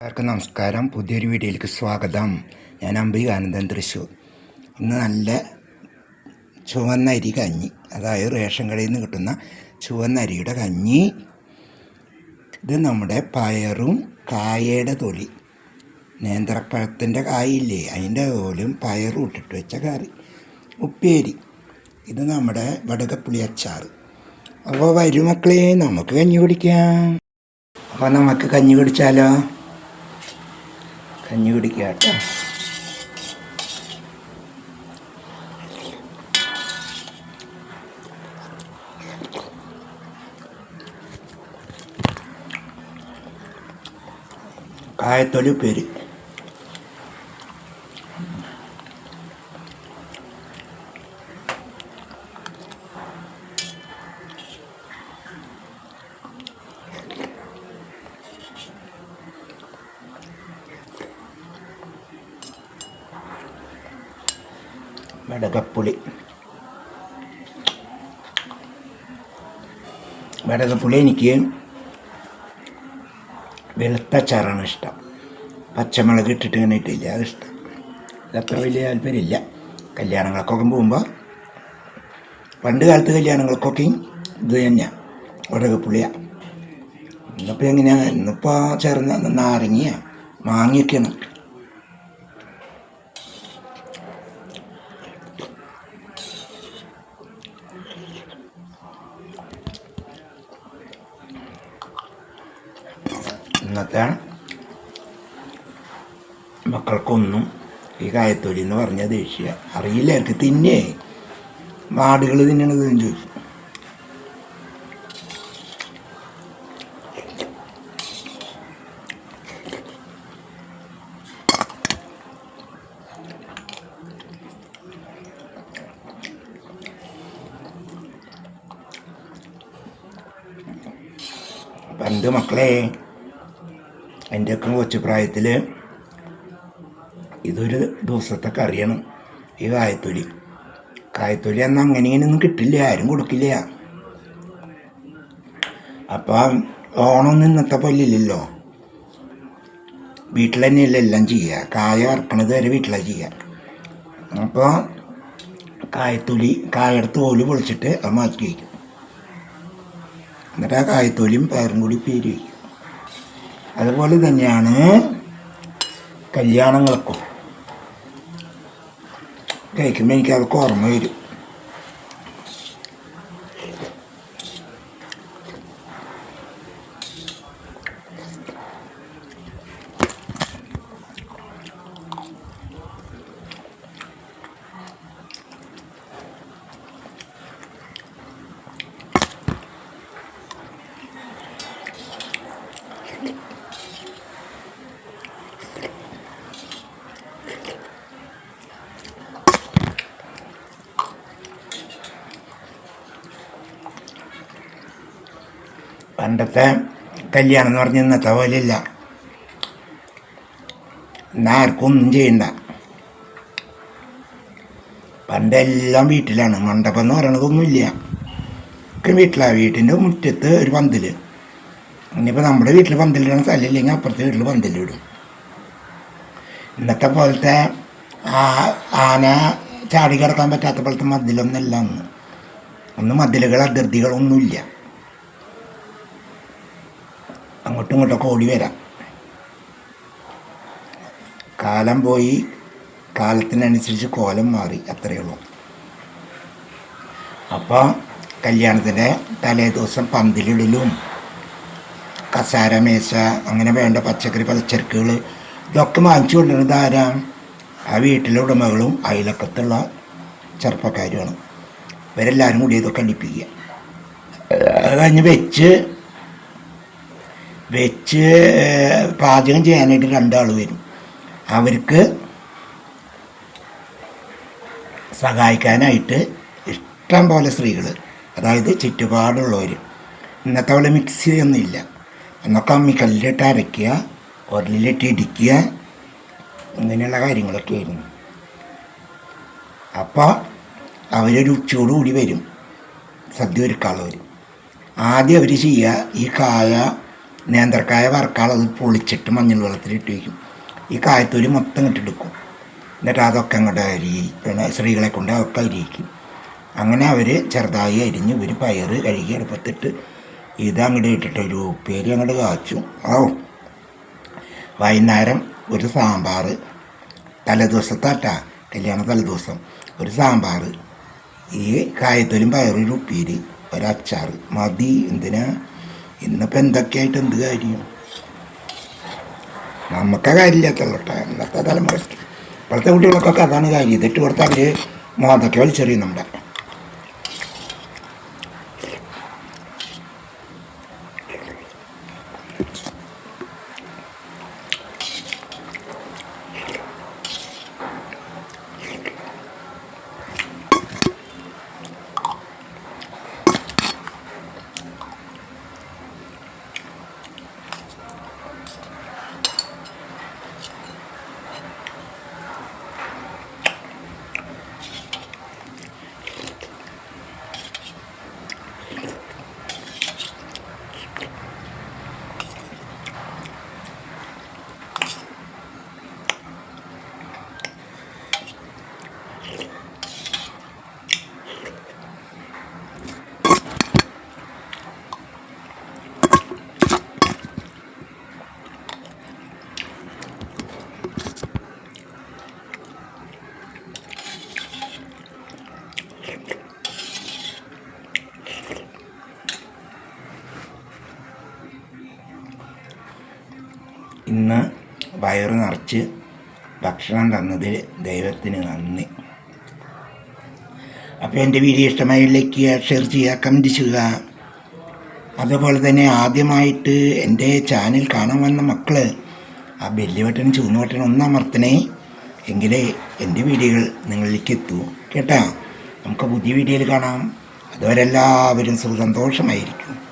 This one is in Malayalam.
എല്ലാവർക്കും നമസ്കാരം. പുതിയൊരു വീഡിയോയിലേക്ക് സ്വാഗതം. ഞാൻ അംബികാനന്ദൻ തൃശ്ശൂർ. ഇന്ന് നല്ല ചുവന്ന അരി കഞ്ഞി അതായത് റേഷൻ കടയിൽ നിന്ന് കിട്ടുന്ന ചുവന്ന അരിയുടെ കഞ്ഞി. ഇത് നമ്മുടെ പയറും കായയുടെ തൊലി. നേന്ത്രപ്പഴത്തിന്റെ കായില്ലേ അതിന്റെ തോലും പയറും ഇട്ടിട്ട് വെച്ച കറി. ഉപ്പേരി. ഇത് നമ്മുടെ വടകപ്പുളി അച്ചാർ അപ്പോൾ വരും മക്കളെ നമുക്ക് കഞ്ഞി കുടിക്കാം. അപ്പോൾ നമുക്ക് കഞ്ഞി കുടിച്ചാലോ? കഞ്ഞി കുടിക്കുക കേട്ടോ. കായത്തൊലി ഉപ്പേരി. വടകപ്പുളി. വെടകപ്പുളി എനിക്ക് വെളുത്ത അച്ചാറാണ് ഇഷ്ടം. പച്ചമുളക് ഇട്ടിട്ട് ഇങ്ങനെ ഇട്ടില്ല അത് ഇഷ്ടം. ഇതത്ര വലിയ താല്പര്യമില്ല. കല്യാണങ്ങൾക്കൊക്കെ പോകുമ്പോൾ പണ്ട് കാലത്ത് കല്യാണങ്ങൾക്കൊക്കെ ഇത് തന്നെയാണ് വടകപ്പുളിയാണ് ഇന്നിപ്പോൾ എങ്ങനെയാണ് ഇന്നിപ്പോൾ ചേർന്ന നാരങ്ങ മാങ്ങയൊക്കെയാണ്. ഇന്നത്തെ മക്കൾക്കൊന്നും ഈ കായത്തൊലി എന്ന് പറഞ്ഞ ദേഷ്യ. അറിയില്ല അവർക്ക് തിന്നേ. മാടുകൾ തിന്നണത് ചോദിച്ചു. പണ്ട് മക്കളെ? എന്റെയൊക്കെ കൊച്ചു പ്രായത്തിൽ ഇതൊരു ദിവസത്തെ കറിയാണ് ഈ കായത്തൊലി. കായത്തൊലി അന്ന് അങ്ങനെ ഇങ്ങനെയൊന്നും കിട്ടില്ല ആരും കൊടുക്കില്ല. അപ്പം ഓണമൊന്നും ഇന്നത്തെ പോലില്ലല്ലോ വീട്ടിൽ തന്നെയല്ല എല്ലാം ചെയ്യുക കായ ഇറക്കണത് വരെ വീട്ടിലാണ് ചെയ്യുക അപ്പോൾ കായത്തൊലി കായെടുത്ത് തോൽ പൊളിച്ചിട്ട് അത് മാറ്റി വയ്ക്കും. എന്നിട്ട് ആ കായത്തൊലിയും പയറും കൂടി പേര് വയ്ക്കും. അതുപോലെ തന്നെയാണ് കല്യാണങ്ങൾക്കും. കഴിക്കുമ്പോൾ എനിക്ക് അതൊക്കെ ഓർമ്മ വരും. പണ്ടത്തെ കല്യാണം എന്ന് പറഞ്ഞ ഇന്നത്തെ പോലെ ഇല്ല ആർക്കും ഒന്നും ചെയ്യണ്ട. പണ്ടെല്ലാം വീട്ടിലാണ്. മണ്ഡപം എന്ന് പറയണതൊന്നുമില്ല ഒക്കെ വീട്ടിലാണ് വീട്ടിന്റെ മുറ്റത്ത് ഒരു പന്തൽ ഇനിയിപ്പോൾ നമ്മുടെ വീട്ടിൽ പന്തലിടണ സ്ഥലമില്ലെങ്കിൽ അപ്പുറത്തെ വീട്ടിൽ പന്തലിടും ഇന്നത്തെ പോലത്തെ ആ ആന ചാടി കിടക്കാൻ പറ്റാത്ത പോലത്തെ മതിലൊന്നുമല്ല അന്ന്. അന്ന് മതിലുകൾ അതിർത്തികളൊന്നുമില്ല. അങ്ങോട്ടും ഇങ്ങോട്ടൊക്കെ ഓടി വരാം. കാലം പോയി കാലത്തിനനുസരിച്ച് കോലം മാറി അത്രയേ ഉള്ളൂ. അപ്പോൾ കല്യാണത്തിന്റെ തലേ ദിവസം പന്തിലിടലും കസാര മേശ അങ്ങനെ വേണ്ട പച്ചക്കറി പലച്ചരക്കുകൾ ഇതൊക്കെ വാങ്ങിച്ചു കൊണ്ടിരുന്നത് ആരാ? ആ വീട്ടിലെ ഉടമകളും അയലക്കത്തുള്ള ചെറുപ്പക്കാരുമാണ്. ഇവരെല്ലാവരും കൂടി ഇതൊക്കെ അടിപ്പിക്കുക അത് കഴിഞ്ഞ് വെച്ച് വെച്ച് പാചകം ചെയ്യാനായിട്ട് രണ്ടാൾ വരും. അവർക്ക് സഹായിക്കാനായിട്ട് ഇഷ്ടം പോലെ സ്ത്രീകൾ അതായത് ചുറ്റുപാടുള്ളവർ ഇന്നത്തെ പോലെ മിക്സി ഒന്നുമില്ല അന്നൊക്കെ കല്ലിട്ട് അരയ്ക്കുക ഉരലിലിട്ട് ഇടിക്കുക ഇങ്ങനെയുള്ള കാര്യങ്ങളൊക്കെ ആയിരുന്നു. അപ്പോൾ അവരൊരു ഉച്ചയോടുകൂടി വരും. സദ്യ ഒരുക്കാളവർ ആദ്യം അവർ ചെയ്യുക ഈ കായ നേന്ത്രക്കായ വറക്കാളത് പൊളിച്ചിട്ട് മഞ്ഞൾ വെള്ളത്തിലിട്ട് വയ്ക്കും. ഈ കായത്തൊലി മൊത്തം ഇട്ടെടുക്കും എന്നിട്ട് അതൊക്കെ അങ്ങോട്ട് അരി സ്ത്രീകളെ കൊണ്ട് അതൊക്കെ അരിയിക്കും. അങ്ങനെ അവർ ചെറുതായി അരിഞ്ഞ് ഒരു പയറ് കഴുകി അടുപ്പത്തിട്ട് ഇത് അങ്ങോട്ട് ഇട്ടിട്ട് ഒരു ഉപ്പേരി അങ്ങോട്ട് കാച്ചു. ഓ വൈകുന്നേരം ഒരു സാമ്പാർ തലേദിവസത്താട്ടാ കല്യാണ തലേദിവസം. ഒരു സാമ്പാർ ഈ കായത്തൊലും പയറൊരു ഉപ്പേരി ഒരച്ചാർ മതി എന്തിനാ? ഇന്നിപ്പോൾ എന്തൊക്കെയായിട്ട് എന്ത് കാര്യം? നമുക്ക് കാര്യമില്ലാത്തുള്ളൂ കേട്ടോ ഇന്നത്തെ തലമുറയ്ക്ക്. ഇപ്പോഴത്തെ കുട്ടികൾക്കൊക്കെ അതാണ് കാര്യം. ഇതിട്ട് കൊടുത്താൽ അവർ മോന്തൊക്കെ വലിച്ചെറിയും ഇന്ന് വയറ് നിറച്ച് ഭക്ഷണം തന്നതിൽ ദൈവത്തിന് നന്ദി. അപ്പോൾ എന്റെ വീഡിയോ ഇഷ്ടമായി ലൈക്ക് ചെയ്യുക ഷെയർ ചെയ്യുക കമന്റ് ചെയ്യുക. അതുപോലെ തന്നെ ആദ്യമായിട്ട് എന്റെ ചാനൽ കാണാൻ വന്ന മക്കൾ ആ ബെല്ലി ബട്ടൺ ചൂന്ന ബട്ടൺ ഒന്ന് അമർത്തണേ. എങ്കിലേ എന്റെ വീഡിയോകൾ നിങ്ങളിലേക്ക് എത്തൂ. കേട്ടാ? നമുക്ക് പുതിയ വീഡിയോയിൽ കാണാം. അതുവരെ എല്ലാവരും സുഖസന്തോഷമായിരിക്കും